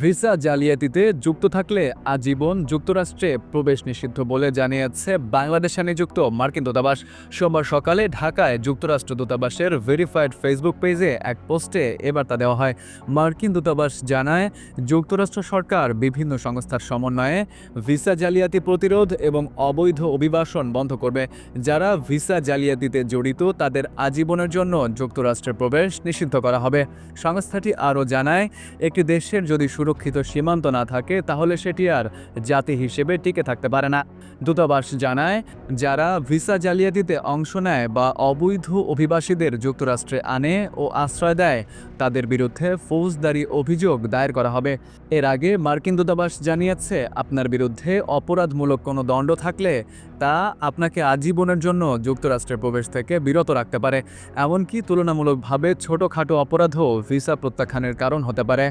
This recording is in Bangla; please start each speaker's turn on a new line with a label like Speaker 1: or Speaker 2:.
Speaker 1: ভিসা জালিয়াতিতে যুক্ত থাকলে আজীবন যুক্তরাষ্ট্রে প্রবেশ নিষিদ্ধ বলে জানিয়েছে বাংলাদেশে নিযুক্ত মার্কিন দূতাবাস। সোমবার সকালে ঢাকায় যুক্তরাষ্ট্র দূতাবাসের ভেরিফাইড ফেসবুক পেজে এক পোস্টে এ বার্তা দেওয়া হয়। মার্কিন দূতাবাস জানায়, যুক্তরাষ্ট্র সরকার বিভিন্ন সংস্থার সমন্বয়ে ভিসা জালিয়াতি প্রতিরোধ এবং অবৈধ অভিবাসন বন্ধ করবে। যারা ভিসা জালিয়াতিতে জড়িত, তাদের আজীবনের জন্য যুক্তরাষ্ট্রে প্রবেশ নিষিদ্ধ করা হবে। সংস্থাটি আরও জানায়, একটি দেশের যদি সুরক্ষিত সীমান্ত না থাকে, তাহলে সেটি আর জাতি হিসেবে টিকে থাকতে পারে না। দূতাবাস জানায়, যারা ভিসা জালিয়াতিতে অংশ নেয় বা অবৈধ অভিবাসীদের যুক্তরাষ্ট্রে আনে ও আশ্রয় দেয়, তাদের বিরুদ্ধে ফৌজদারি অভিযোগ দায়ের করা হবে। এর আগে মার্কিন দূতাবাস জানিয়েছে, আপনার বিরুদ্ধে অপরাধমূলক কোনো দণ্ড থাকলে তা আপনাকে আজীবনের জন্য যুক্তরাষ্ট্রের প্রবেশ থেকে বিরত রাখতে পারে। এমনকি তুলনামূলকভাবে ছোটোখাটো অপরাধও ভিসা প্রত্যাখ্যানের কারণ হতে পারে।